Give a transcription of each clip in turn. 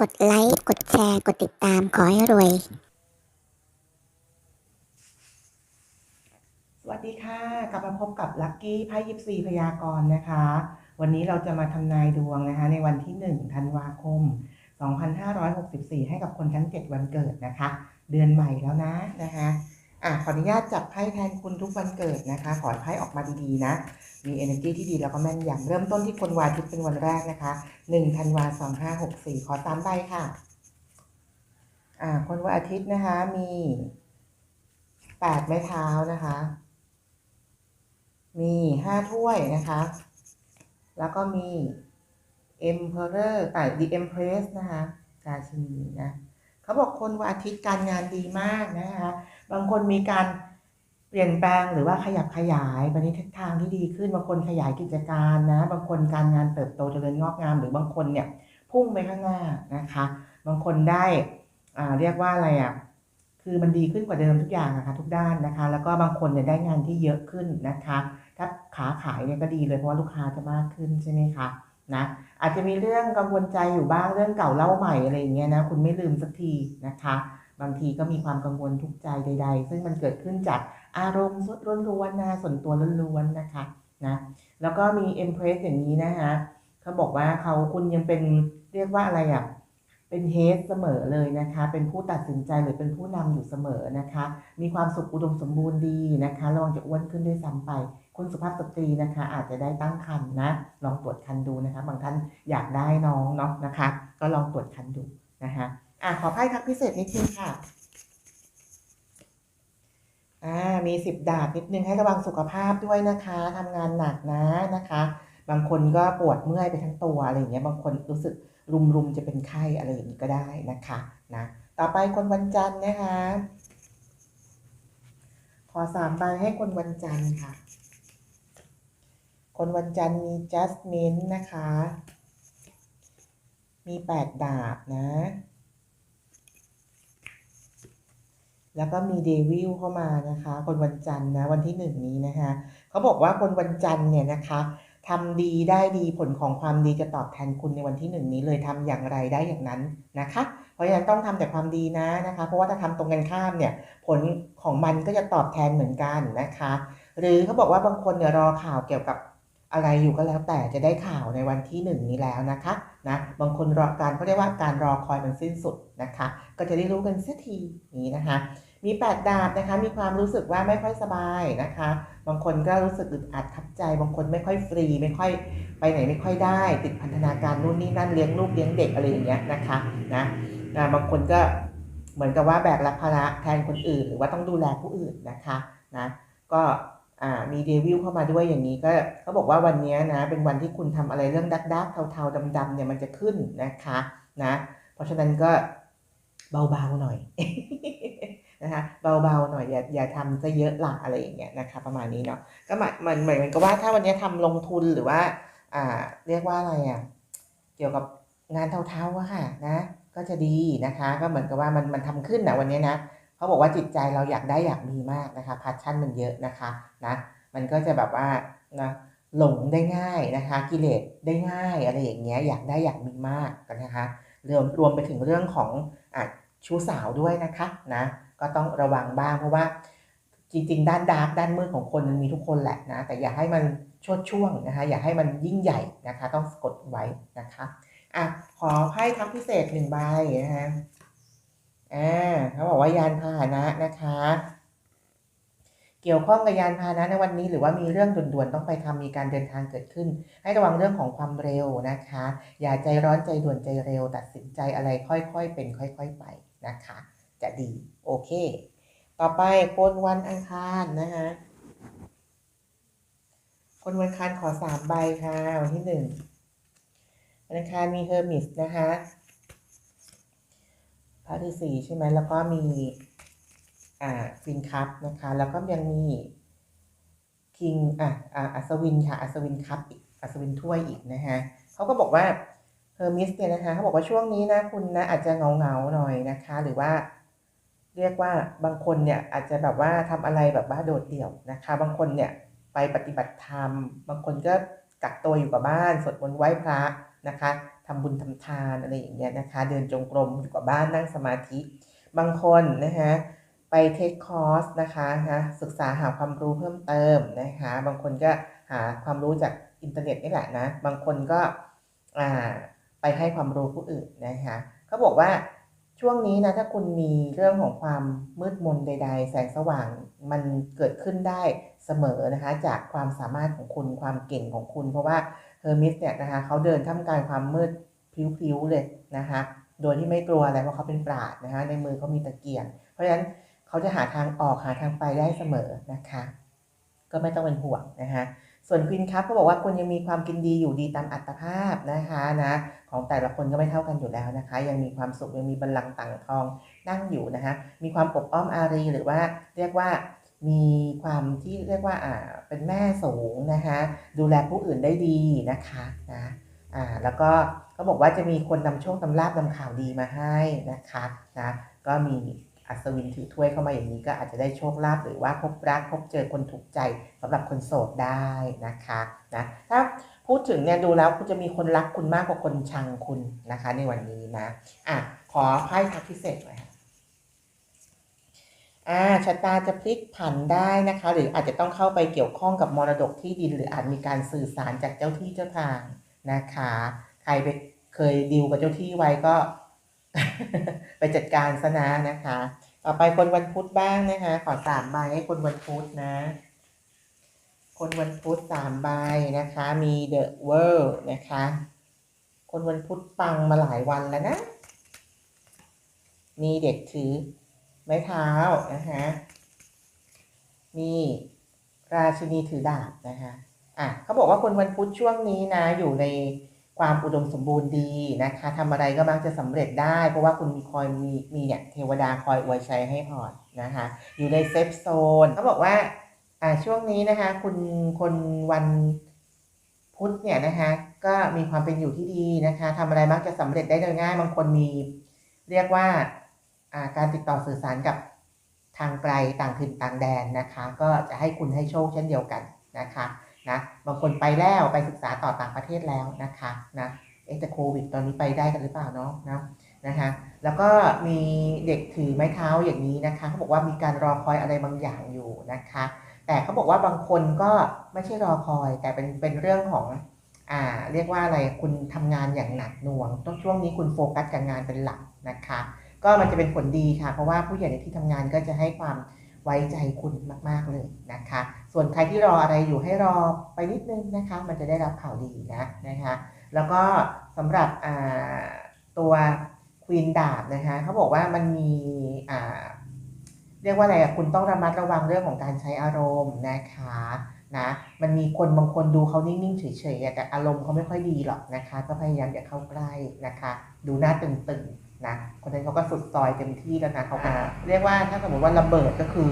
กดไลค์ กดแชร์ กดติดตาม ขอให้รวย สวัสดีค่ะ กลับมาพบกับลัคกี้ไพ่ยิปซีพยากรณ์นะคะ วันนี้เราจะมาทำนายดวงนะคะ ในวันที่ 1 ธันวาคม 2564 ให้กับคนทั้ง 7 วันเกิดนะคะ เดือนใหม่แล้วนะนะคะอะขออนุญาตจับไพ่แทนคุณทุกวันเกิดนะคะ ขอให้ไพ่ออกมาดีๆนะ มี energy ที่ดีแล้วก็แม่นยำเริ่มต้นที่คนวาทิตย์เป็นวันแรกนะคะ1ธันวา2564ขอตามใบค่ะอ่าคนวันอาทิตย์นะคะมี8ไม้เท้านะคะ มีห้าถ้วยนะคะ แล้วก็มี Emperor แต่ The Empress นะคะราชินีนะเขาบอกคนวันอาทิตย์การงานดีมากนะคะ บางคนมีการ เปลี่ยนแปลงหรือว่าขยับขยายไปในทิศทางที่ดีขึ้นบางคนขยายกิจการนะ บางคนการงานเติบโตเจริญงอกงาม หรือบางคนเนี่ยพุ่งไปข้างหน้านะคะ บางคนได้อ่าเรียกว่าอะไรอะคือมันดีขึ้นกว่าเดิมทุกอย่างนะคะทุกด้านนะคะ แล้วก็บางคนเนี่ยได้งานที่เยอะขึ้นนะคะ ถ้าขาขายเนี่ยก็ดีเลยเพราะว่าลูกค้าจะมากขึ้นใช่ไหมคะนะอาจจะมีเรื่องกังวลใจอยู่บ้างเรื่องเก่าเล่าใหม่อะไรอย่างเงี้ยนะคุณไม่ลืมสักทีนะคะ บางทีก็มีความกังวลทุกใจใด ๆ ซึ่งมันเกิดขึ้นจาก อารมณ์ล้วนๆนะส่วนตัวล้วนๆนะคะนะแล้วก็มี Empress อย่างนี้นะคะเขาบอกว่าเขาคุณยังเป็นเรียกว่าอะไรอะเป็นเฮดเสมอเลยนะคะ เป็นผู้ตัดสินใจหรือเป็นผู้นำอยู่เสมอนะคะ มีความสุขอุดมสมบูรณ์ดีนะคะระวังจะอ้วนขึ้นด้วยซ้ำไป คุณสุภาพสตรีนะคะ อาจจะได้ตั้งครรภ์นะ ลองตรวจครรภ์ดูนะคะ บางท่านอยากได้น้องเนาะนะคะ ก็ลองตรวจครรภ์ดูนะคะอะขอไพ่ทักพิเศษนิดนึงค่ะ อ่ามีสิบดาบนิดนึงให้ระวังสุขภาพด้วยนะคะทำงานหนักนะนะคะ บางคนก็ปวดเมื่อยไปทั้งตัวอะไรอย่างเงี้ยบางคนรู้สึกรุมๆจะเป็นไข้อะไรอย่างนี้ก็ได้นะคะนะต่อไปคนวันจันทร์นะคะ ขอสามใบให้คนวันจันทร์ค่ะ คนวันจันทร์มีจัสมินนะคะ มีแปดดาบนะ แล้วก็มีเดวิลเข้ามานะคะ คนวันจันทร์นะวันที่หนึ่งนี้นะคะเขาบอกว่าคนวันจันทร์เนี่ยนะคะทำดีได้ดีผลของความดีจะตอบแทนคุณในวันที่หนึ่งนี้เลยทำอย่างไรได้อย่างนั้นนะคะ เพราะฉะนั้นต้องทำแต่ความดีนะนะคะ เพราะว่าถ้าทำตรงกันข้ามเนี่ยผลของมันก็จะตอบแทนเหมือนกันนะคะ หรือเขาบอกว่าบางคนเนี่ยรอข่าวเกี่ยวกับอะไรอยู่ก็แล้วแต่จะได้ข่าวในวันที่หนึ่งนี้แล้วนะคะนะบางคนรอการเขาเรียกว่าการรอคอยมันสิ้นสุดนะคะ ก็จะได้รู้กันสักทีนี้นะคะ มีแปดดาบนะคะมีความรู้สึกว่าไม่ค่อยสบายนะคะ บางคนก็รู้สึกอึดอัดทับใจ บางคนไม่ค่อยฟรี ไม่ค่อยไปไหนไม่ค่อยได้ ติดพันธนาการนู่นนี่นั่นเลี้ยงลูกเลี้ยงเด็กอะไรอย่างเงี้ยนะคะนะนะบางคนก็เหมือนกับว่าแบกรับภาระแทนคนอื่น หรือว่าต้องดูแลผู้อื่นนะคะนะก็มีเดวิลเข้ามาด้วยอย่างนี้ก็เขาบอกว่าวันนี้นะเป็นวันที่คุณทำอะไรเรื่องดักดักเทาๆดำๆเนี่ยมันจะขึ้นนะคะนะเพราะฉะนั้นก็เบาๆหน่อย นะคะเบาๆหน่อยอย่าอย่าทำซะเยอะหละอะไรอย่างเงี้ยนะคะ ประมาณนี้เนาะก็หมายมันเหมือนกับว่าถ้าวันนี้ทำลงทุนหรือว่าอ่าเรียกว่าอะไรอะเกี่ยวกับงานเทาๆอะค่ะนะก็จะดีนะคะ ก็เหมือนกับว่ามันมันทำขึ้นนะวันนี้นะเขาบอกว่าจิตใจเราอยากได้อยากมีมากนะคะพาชั่นมันเยอะนะคะนะมันก็จะแบบว่านะหลงได้ง่ายนะคะ กิเลสได้ง่ายอะไรอย่างเงี้ยอยากได้อยากมีมากกันนะคะรวมรวมไปถึงเรื่องของอชู้สาวด้วยนะคะนะ ก็ต้องระวังบ้างเพราะว่า จริง ๆ ด้านดาร์กด้านมืดของคนมันมีทุกคนแหละนะ แต่อย่าให้มันชดช่วงนะคะ อย่าให้มันยิ่งใหญ่นะคะ ต้องกดไว้นะคะอะขอให้ทักพิเศษหนึ่งใบนะคะอ่าเขาบอกว่ายานพาหนะนะคะ เกี่ยวข้องกับยานพาหนะในวันนี้หรือว่ามีเรื่องด่วนๆต้องไปทำมีการเดินทางเกิดขึ้น ให้ระวังเรื่องของความเร็วนะคะ อย่าใจร้อนใจด่วนใจเร็ว ตัดสินใจอะไรค่อยๆเป็น ค่อย ๆ ไปนะคะ จะดี เค ต่อไปคนวันอังคารนะคะคนวันอังคารขอสามใบค่ะวันที่หนึ่งวันอังคารมีเฮอร์มิสนะคะพระฤาษีใช่ไหมแล้วก็มีอ่าฟินคัพนะคะ แล้วก็ยังมีคิงอะอ่าอัศวินค่ะอัศวินคัพอีกอัศวินถ้วยอีกนะคะเขาก็บอกว่าเฮอร์มิสเนี่ยนะคะเขาบอกว่าช่วงนี้นะคุณนะอาจจะเงาเงาหน่อยนะคะ หรือว่า เรียกว่าบางคนเนี่ยอาจจะแบบว่าทำอะไรแบบว่าโดดเดี่ยวนะคะ บางคนเนี่ยไปปฏิบัติธรรม บางคนก็กักตัวอยู่กับบ้านสวดมนต์ไหว้พระนะคะทำบุญทำทานอะไรอย่างเงี้ยนะคะ เดินจงกรมอยู่กับบ้านนั่งสมาธิ บางคนนะคะไปเทคคอร์สนะคะนะศึกษาหาความรู้เพิ่มเติมนะคะ บางคนก็หาความรู้จากอินเทอร์เน็ตนี่แหละนะ บางคนก็ไปให้ความรู้ผู้อื่นนะคะเขาบอกว่า ช่วงนี้นะถ้าคุณมีเรื่องของความมืดมนใด ๆ แสงสว่างมันเกิดขึ้นได้เสมอนะคะ จากความสามารถของคุณความเก่งของคุณ เพราะว่าเฮอร์มิสเนี่ยนะคะเขาเดินท่ามกลางความมืดพลิ้วๆเลยนะคะโดยที่ไม่กลัวอะไรเพราะเขาเป็นปราดนะคะในมือเขามีตะเกียง เพราะฉะนั้นเขาจะหาทางออกหาทางไปได้เสมอนะคะ ก็ไม่ต้องเป็นห่วงนะคะ ส่วนควินคัพก็บอกว่าคุณยังมีความกินดีอยู่ดีตามอัตภาพนะคะนะของแต่ละคนก็ไม่เท่ากันอยู่แล้วนะคะ ยังมีความสุขยังมีบัลลังก์ต่างทองนั่งอยู่นะคะมีความอบอ้อมอารีหรือว่าเรียกว่ามีความที่เรียกว่าอ่าเป็นแม่สูงนะคะดูแลผู้อื่นได้ดีนะคะนะอ่าแล้วก็ก็บอกว่าจะมีคนนำโชคนำลาบนำข่าวดีมาให้นะคะนะก็มี อัศวินถือถ้วยเข้ามาอย่างนี้ก็อาจจะได้โชคลาภหรือว่าพบรักพบเจอคนถูกใจสำหรับคนโสดได้นะคะนะถ้าพูดถึงเนี่ยดูแล้วคุณจะมีคนรักคุณมากกว่าคนชังคุณนะคะ ในวันนี้นะอะขอไพ่ทักพิเศษหน่อยค่ะอ่าชะตาจะพลิกผันได้นะคะ หรืออาจจะต้องเข้าไปเกี่ยวข้องกับมรดกที่ดิน หรืออาจมีการสื่อสารจากเจ้าที่เจ้าทางนะคะ ใครไปเคยดีลกับเจ้าที่ไว้ก็ ไปจัดการซะนะนะคะ ต่อไปคนวันพุธบ้างนะคะ ขอสามใบให้คนวันพุธนะ คนวันพุธสามใบนะคะ มี The World นะคะ คนวันพุธปังมาหลายวันแล้วนะมีเด็กถือไม้เท้านะคะมีราชินีถือดาบนะคะอะเขาบอกว่าคนวันพุธช่วงนี้นะอยู่ใน ความอุดมสมบูรณ์ดีนะคะทำอะไรก็มักจะสำเร็จได้ เพราะว่าคุณมีคอยมีมีเนี่ยเทวดาคอยอวยชัยให้พรนะคะ อยู่ในเซฟโซนเขาบอกว่าอ่าช่วงนี้นะคะ คุณคนวันพุธเนี่ยนะคะก็มีความเป็นอยู่ที่ดีนะคะทำอะไรมักจะสำเร็จได้โดยง่ายบางคนมีเรียกว่าอ่าการติดต่อสื่อสารกับทางไกลต่างถิ่นต่างแดนนะคะ ก็จะให้คุณให้โชคเช่นเดียวกันนะคะ นะบางคนไปแล้วไปศึกษาต่อต่างประเทศแล้วนะคะนะเอะแต่โควิด ตอนนี้ไปได้กันหรือเปล่าเนาะนะนะคะแล้วก็มีเด็กถือไม้เท้าอย่างนี้นะคะเขาบอกว่ามีการรอคอยอะไรบางอย่างอยู่นะคะ แต่เขาบอกว่าบางคนก็ไม่ใช่รอคอย แต่เป็นเป็นเรื่องของอ่าเรียกว่าอะไรคุณทำงานอย่างหนักหน่วงต้องช่วงนี้คุณโฟกัสกับงานเป็นหลักนะคะ ก็มันจะเป็นผลดีค่ะ เพราะว่าผู้ใหญ่ในที่ทำงานก็จะให้ความ ไว้ใจคุณมาก ๆ เลยนะคะ ส่วนใครที่รออะไรอยู่ให้รอไปนิดนึงนะคะ มันจะได้รับข่าวดีนะนะคะ แล้วก็สำหรับตัวควีนดาบนะคะเขาบอกว่ามันมีเรียกว่าอะไรคุณต้องระมัดระวังเรื่องของการใช้อารมณ์นะคะนะมันมีคนบางคนดูเขานิ่งๆเฉยๆแต่อารมณ์เขาไม่ค่อยดีหรอกนะคะ ก็พยายามอย่าเข้าใกล้นะคะ ดูหน้าตึงๆ นะคนนั้นเขาก็สุดซอยเต็มที่แล้วนะเขาก็เรียกว่าถ้าสมมติว่าระเบิดก็คือ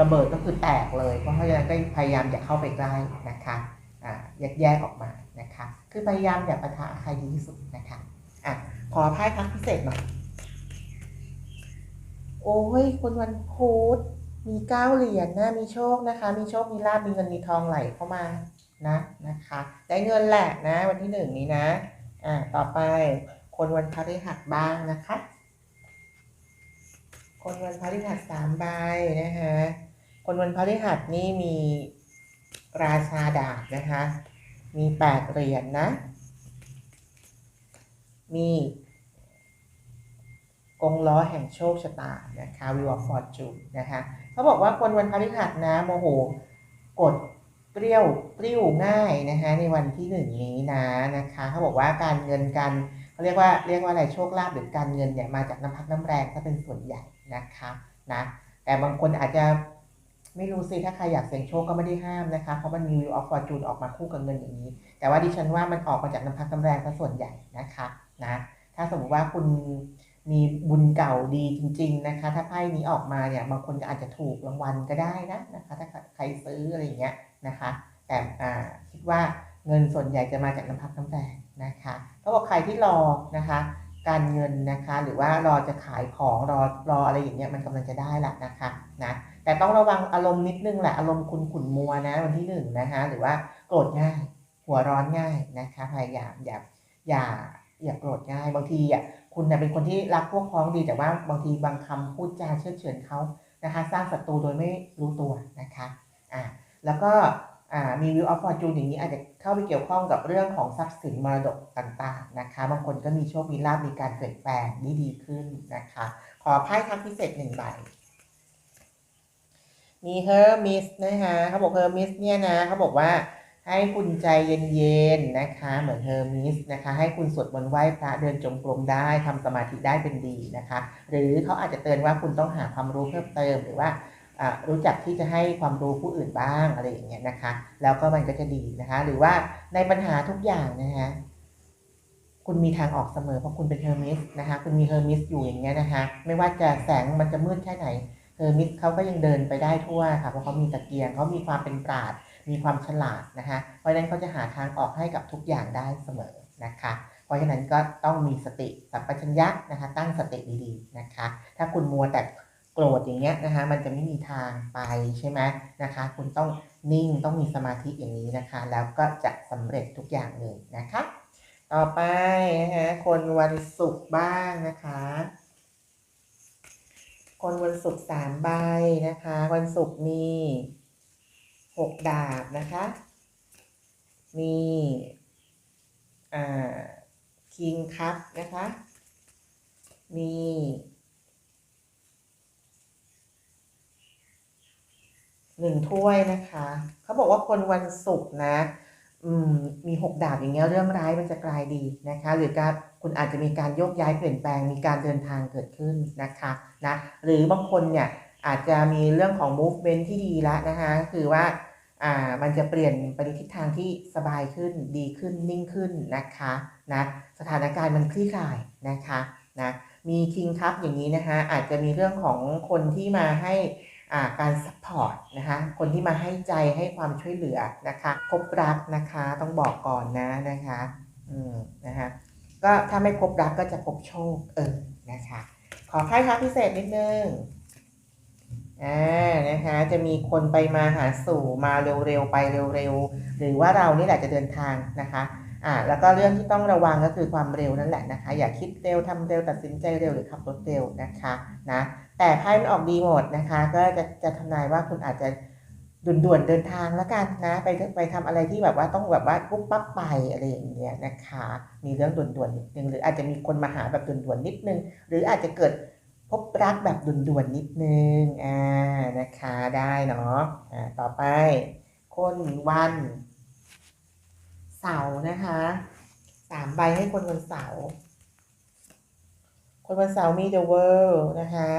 ระเบิดก็คือแตกเลย เพราะฉะนั้นก็พยายามอย่าเข้าไปใกล้นะคะอ่าแยกแยกออกมานะคะ คือพยายามอย่าปะทะใครดีที่สุดนะคะอะขอไพ่พักพิเศษหน่อยโอ้ยคนวันพุธมีเก้าเหรียญนะมีโชคนะคะ มีโชคมีลาบมีเงินมีทองไหลเข้ามานะนะคะ ได้เงินแหละนะ วันที่หนึ่งนี้นะ อ่าต่อไป คนวันพฤหัสบ้างนะคะ คนวันพฤหัสสามใบนะคะคนวันพฤหัสนี่มีราชาดาบนะคะ มีแปดเหรียญนนะ มีกงล้อแห่งโชคชะตานะคะวิวอฟอร์จูนนะคะเขาบอกว่าคนวันพฤหัสนะโมโหกดเปรี้ยวเปรี้ยวง่ายนะคะในวันที่หนึ่งนี้นะนะคะเขาบอกว่าการเงินการ เรียกว่าเรียกว่าอะไรโชคลาภหรือการเงินเนี่ยมาจากน้ำพักน้ำแรงถ้าเป็นส่วนใหญ่นะคะนะแต่บางคนอาจจะไม่รู้สิถ้าใครอยากเสี่ยงโชคก็ไม่ได้ห้ามนะคะเพราะมันมีวิวออฟฟอร์จูนออกมาคู่กับเงินอย่างนี้ แต่ว่าดิฉันว่ามันออกมาจากน้ำพักน้ำแรงซะส่วนใหญ่นะคะนะถ้าสมมติว่าคุณมีบุญเก่าดีจริง ๆนะคะ ถ้าไพ่นี้ออกมาเนี่ยบางคนอาจจะถูกรางวัลก็ได้นะนะคะ ถ้าใครซื้ออะไรอย่างเงี้ยนะคะ แต่คิดว่าเงินส่วนใหญ่จะมาจากน้ำพักน้ำแรง นะคะเขาบอกใครที่รอนะคะ การเงินนะคะ หรือว่ารอจะขายของรอรออะไรอย่างเงี้ยมันกำลังจะได้ละนะคะนะแต่ต้องระวังอารมณ์นิดนึงแหละอารมณ์คุณขุนมัวนะวันที่หนึ่งนะคะหรือว่าโกรธง่าย หัวร้อนง่ายนะคะพยายามอย่าอย่าอย่าโกรธง่ายบางทีอะคุณเนี่ยเป็นคนที่รักพวกพ้องดีแต่ว่าบางทีบางคำพูดจาเชื่อเฉือนเขานะคะ สร้างศัตรูโดยไม่รู้ตัวนะคะอ่าแล้วก็ มีวิวออฟฟอร์จูนอย่างนี้อาจจะเข้าไปเกี่ยวข้องกับเรื่องของทรัพย์สินมรดกต่างๆนะคะ บางคนก็มีโชค มีลาภมีการเปลี่ยนแปลงดีดีขึ้นนะคะ ขอไพ่ทักพิเศษหนึ่งใบ มีเฮอร์มิสนะคะเขาบอกเฮอร์มิสเนี่ยนะเขาบอกว่าให้คุณใจเย็นๆนะคะ เหมือนเฮอร์มิสนะคะ ให้คุณสวดมนต์ไหว้พระเดินจงกรมได้ทำสมาธิได้เป็นดีนะคะ หรือเขาอาจจะเตือนว่าคุณต้องหาความรู้เพิ่มเติมหรือว่า รู้จักที่จะให้ความรู้ผู้อื่นบ้างอะไรอย่างเงี้ยนะคะ แล้วก็มันก็จะดีนะคะ หรือว่าในปัญหาทุกอย่างนะคะคุณมีทางออกเสมอเพราะคุณเป็นเฮอร์มิสนะคะ คุณมีเฮอร์มิสอยู่อย่างเงี้ยนะคะ ไม่ว่าจะแสงมันจะมืดแค่ไหนเฮอร์มิสเขาก็ยังเดินไปได้ทั่วค่ะเพราะเขามีตะเกียงเขามีความเป็นปราดมีความฉลาดนะคะ เพราะฉะนั้นเขาจะหาทางออกให้กับทุกอย่างได้เสมอนะคะ เพราะฉะนั้นก็ต้องมีสติสัมปชัญญะนะคะ ตั้งสติดีๆนะคะ ถ้าคุณมัวแต่ โกรธอย่างเงี้ยนะคะมันจะไม่มีทางไปใช่ไหมนะคะ คุณต้องนิ่งต้องมีสมาธิอย่างนี้นะคะ แล้วก็จะสำเร็จทุกอย่างเลยนะคะ ต่อไปนะคะคนวันศุกร์บ้างนะคะ คนวันศุกร์สามใบนะคะ วันศุกร์มีหกดาบนะคะ มีอ่าคิงคัพนะคะ มี หนึ่งถ้วยนะคะ เขาบอกว่าคนวันศุกร์นะมมีหกดาบอย่างเงี้ยเรื่องร้ายมันจะกลายดีนะคะ หรือการคุณอาจจะมีการโยกย้ายเปลี่ยนแปลงมีการเดินทางเกิดขึ้นนะคะนะหรือบางคนเนี่ยอาจจะมีเรื่องของ movement ที่ดีแล้วนะคะคือว่าอ่ามันจะเปลี่ยนไปในทิศทางที่สบายขึ้นดีขึ้นนิ่งขึ้นนะคะนะสถานการณ์มันคลี่คลายนะคะนะมีคิงคัพอย่างนี้นะคะอาจจะมีเรื่องของคนที่มาให้ การซัพพอร์ตนะคะคนที่มาให้ใจให้ความช่วยเหลือนะคะพบรักนะคะต้องบอกก่อนนะนะคะอืมนะคะก็ถ้าไม่พบรักก็จะพบโชคเออนะคะ ขอไพ่ทักพิเศษนิดนึงอ่านะคะจะมีคนไปมาหาสู่มาเร็วๆไปเร็วๆหรือว่าเรานี่แหละจะเดินทางนะคะอ่าแล้วก็เรื่องที่ต้องระวังก็คือความเร็วนั่นแหละนะคะ อย่าคิดเร็วทำเร็วตัดสินใจเร็วหรือขับรถเร็วนะคะนะ แต่ไพ่มันออกดีหมดนะคะ ก็จะจะทำนายว่าคุณอาจจะด่วนๆเดินทางแล้วกันนะ ไปไปทำอะไรที่แบบว่าต้องแบบว่าปุ๊บปั๊บไปอะไรอย่างเงี้ยนะคะ มีเรื่องด่วนๆนิดนึงหรืออาจจะมีคนมาหาแบบด่วนๆนิดนึง หรืออาจจะเกิดพบรักแบบด่วนๆนิดนึงอ่านะคะได้เนาะอ่าต่อไป คนวันเสาร์นะคะสามใบให้คนวันเสาร์คนวันเสาร์มี The World นะคะ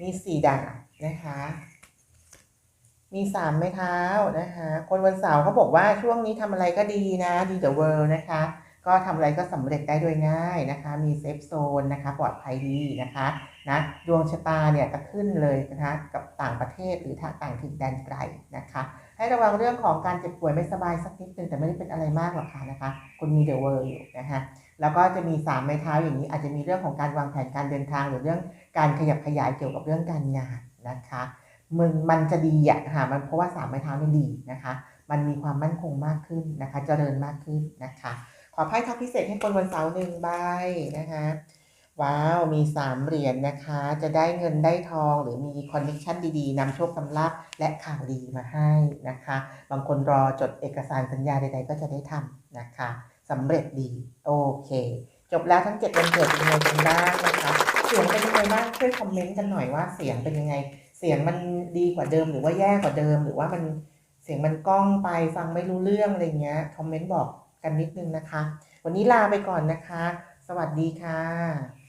มีสี่ดาบนะคะ มีสามไม้เท้านะคะ คนวันเสาร์เขาบอกว่าช่วงนี้ทำอะไรก็ดีนะดีเดอะเวิลด์นะคะ ก็ทำอะไรก็สำเร็จได้โดยง่ายนะคะ มีเซฟโซนนะคะ ปลอดภัยดีนะคะนะดวงชะตาเนี่ยจะขึ้นเลยนะคะกับต่างประเทศหรือทางต่างถิ่นแดนไกลนะคะ ให้ระวังเรื่องของการเจ็บป่วยไม่สบายสักนิดนึงแต่ไม่ได้เป็นอะไรมากหรอกค่ะนะคะคุณมี The World อยู่นะคะแล้วก็จะมีสามไม้เท้าอย่างนี้อาจจะมีเรื่องของการวางแผนการเดินทางหรือเรื่องการขยับขยายเกี่ยวกับเรื่องการงานนะคะมันมันจะดีอะค่ะมันเพราะว่าสามไม้เท้านี่ดีนะคะ มันมีความมั่นคงมากขึ้นนะคะเจริญมากขึ้นนะคะ ขอไพ่ทักพิเศษให้คนวันเสาร์หนึ่งใบนะคะ ว้าวมีสามเหรียญนะคะ จะได้เงินได้ทองหรือมีคอนเนคชันดีๆนำโชคนำลาภและข่าวดีมาให้นะคะ บางคนรอจดเอกสารสัญญาใดๆก็จะได้ทำนะคะสำเร็จดี โอเค จบแล้วทั้ง7วันเกิดเป็นยังไงกันบ้างนะคะเสียงเป็นยังไงบ้างช่วยคอมเมนต์กันหน่อยว่าเสียงเป็นยังไง เสียงมันดีกว่าเดิมหรือว่าแย่กว่าเดิม หรือว่ามันเสียงมันก้องไปฟังไม่รู้เรื่องอะไรเงี้ยคอมเมนต์บอก กันนิดนึงนะคะ วันนี้ลาไปก่อนนะคะ สวัสดีค่ะ